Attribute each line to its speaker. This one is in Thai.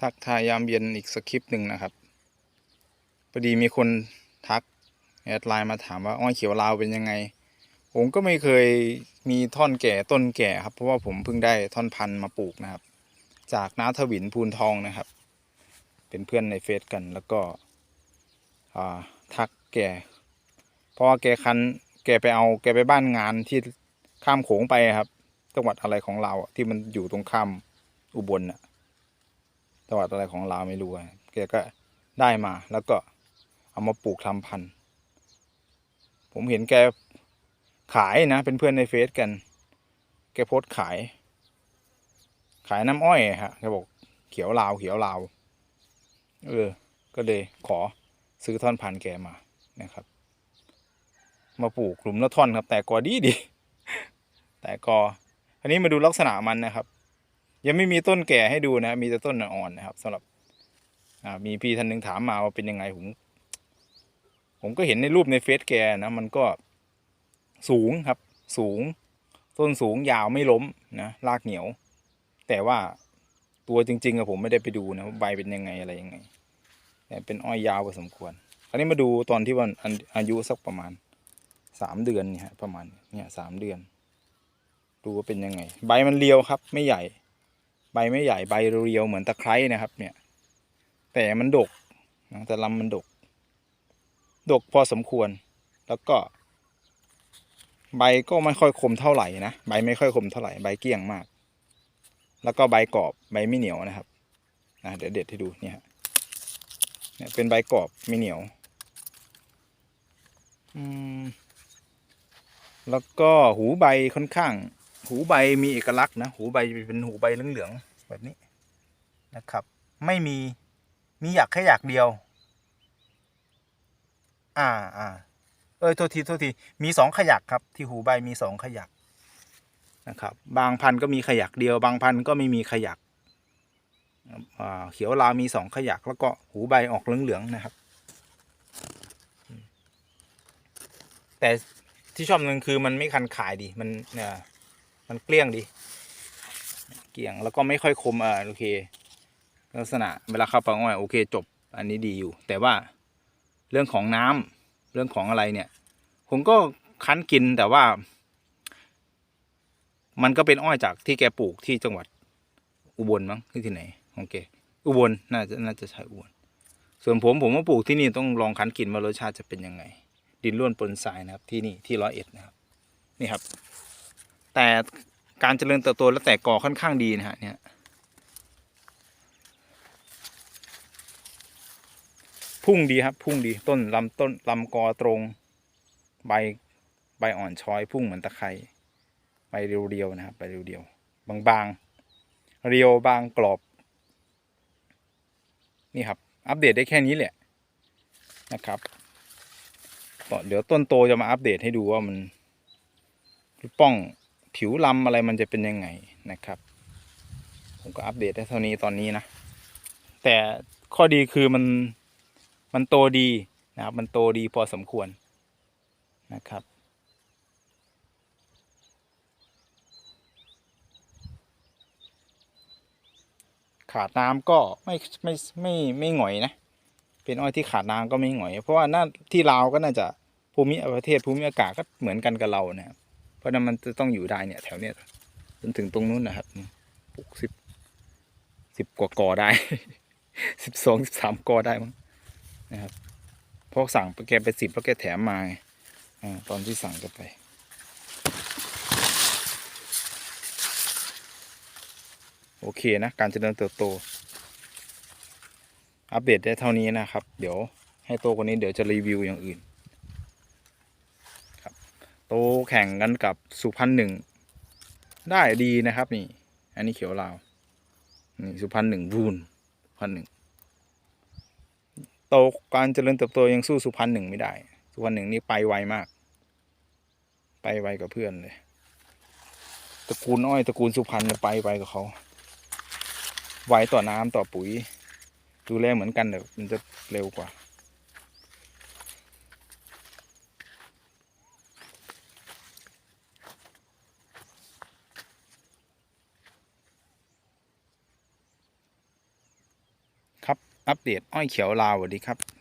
Speaker 1: ทักทายยามเย็นอีกสคริปต์หนึ่งนะครับพอดีมีคนทักแอดไลน์มาถามว่าอ้อยเขียวลาวเป็นยังไง ผมก็ไม่เคยมีท่อนแก่ต้นแก่ครับ เพราะว่าผมเพิ่งได้ท่อนพันธุ์มาปลูกนะครับ จากน้าทวินพูนทองนะครับ เป็นเพื่อนในเฟซกันแล้วก็ทักแกเพราะว่าแกคันแกไปเอาแกไปบ้านงานที่ข้ามโขงไปครับ จังหวัดอะไรของเราที่มันอยู่ตรงข้ามอุบลน่ะ จังหวัดอะไรของเราวไม่รู้แกก็ได้มาแล้วก็เอามาปลูกทำพันธุ์ผมเห็นแกขายนะ เป็นเพื่อนในเฟซกัน แกโพสขาย ขายน้ำอ้อยฮะแกบอกเขียวลาวเขียวลาวเออ ก็เลยขอซื้อท่อนพันธุ์แกมานะครับ มาปลูกหลุมละท่อนครับ แต่กอดีดี แต่กออันนี้มาดูลักษณะมันนะครับ ยังไม่มีต้นแก่ให้ดูนะ มีแต่ต้นอ่อนนะครับสำหรับอ่ามีพี่ท่านหนึ่งถามมาว่าเป็นยังไงผมผมก็เห็นในรูปในเฟซแกนะมันก็สูงครับ สูง ต้นสูงยาวไม่ล้มนะรากเหนียว แต่ว่าตัวจริงๆอะผมไม่ได้ไปดูนะว่าใบเป็นยังไงอะไรยังไง แต่เป็นอ้อยยาวพอสมควรคราวนี้มาดูตอนที่วันอายุสักประมาณสามเดือนเนี่ยประมาณเนี่ยสามเดือน ดูว่าเป็นยังไง ใบมันเรียวครับ ไม่ใหญ่ ใบไม่ใหญ่ใบเรียวเหมือนตะไคร้นะครับ เนี่ย แต่มันดกนะแต่ลำมันดก ดกพอสมควร แล้วก็ ใบก็ไม่ค่อยคมเท่าไหร่นะใบไม่ค่อยคมเท่าไหร่ใบเกี้ยงมาก แล้วก็ใบกรอบใบไม่เหนียวนะครับนะเดี๋ยวเด็ดให้ดูเนี่ยเนี่ยเป็นใบกรอบไม่เหนียวอืมแล้วก็หูใบค่อนข้าง หูใบมีเอกลักษณ์นะหูใบเป็นหูใบเหลืองๆแบบนี้นะครับ ไม่มีมีหยักแค่หยักเดียว อ่าอ่าเอ้ยโทษทีโทษทีมีสองขยักครับ ที่หูใบมีสองขยักนะครับ บางพันธุ์ก็มีขยักเดียว บางพันธุ์ก็ไม่มีขยักอ่าเขียวลาวมีสองขยักแล้วก็หูใบออกเหลืองๆนะครับ แต่ที่ชอบนึงคือมันไม่คันขายดีมันเนี่ย มันเกลี้ยงดีเกลี้ยงแล้วก็ไม่ค่อยคมอ่าโอเค ลักษณะเวลาเข้าไปอ้อยโอเคจบ อันนี้ดีอยู่ แต่ว่าเรื่องของน้ำเรื่องของอะไรเนี่ย ผมก็คั้นกินแต่ว่า มันก็เป็นอ้อยจากที่แกปลูกที่จังหวัดอุบลมั้งที่ที่ไหนของแกอุบลน่าจะน่าจะใช่อุบลส่วนผมผมมาปลูกที่นี่ต้องลองคั้นกินว่ารสชาติจะเป็นยังไง ดินร่วนปนทรายนะครับที่นี่ที่ร้อยเอ็ดนะครับ นี่ครับ แต่การเจริญเติบโตและแตกกอค่อนข้างดีนะฮะเนี่ยพุ่งดีครับ พุ่งดีต้นลำต้นลำกอตรง ใบใบอ่อนช้อยพุ่งเหมือนตะไคร้ใบเรียวๆนะครับใบเรียวๆบางๆเรียวบางกรอบ นี่ครับ อัปเดตได้แค่นี้แหละนะครับต่อเดี๋ยวต้นโตจะมาอัปเดตให้ดูว่ามันป้อง ผิวลำอะไรมันจะเป็นยังไงนะครับ ผมก็อัปเดตได้เท่านี้ตอนนี้นะ แต่ข้อดีคือมันมันโตดีนะครับมันโตดีพอสมควรนะครับขาดน้ำก็ไม่ไม่ไม่ไม่หงอยนะ เป็นอ้อยที่ขาดน้ำก็ไม่หงอย เพราะว่าน่าที่ลาวก็น่าจะภูมิประเทศภูมิอากาศก็เหมือนกันกับเราเนะครับ เพราะนั้นมันจะต้องอยู่ได้เนี่ยแถวเนี้ยจนถึงตรงนู้นนะครับหกสิบสิบกว่ากอได้สิบสองสิบสามกอได้มั้งนะครับพราะสั่งแกไปสิบแล้วแกแถมมาอ่าตอนที่สั่งจะไปโอเคนะ การเจริญเติบโต อัปเดตได้เท่านี้นะครับ เดี๋ยวให้โตกว่านี้เดี๋ยวจะรีวิวอย่างอื่น โตแข่งกันกับสุพรรณหนึ่งได้ดีนะครับนี่ อันนี้เขียวลาวนี่สุพรรณหนึ่งวูนสุพรรณหนึ่งโตการเจริญเติบโตยังสู้สุพรรณหนึ่งไม่ได้ สุพรรณหนึ่งนี่ไปไวมาก ไปไวกับเพื่อนเลยตระกูลอ้อยตระกูลสุพรรณไปไวกับเขาไวต่อน้ำต่อปุ๋ย ดูแลเหมือนกันแต่มันจะเร็วกว่า อัปเดตอ้อยเขียวลาวสวัสดีครับ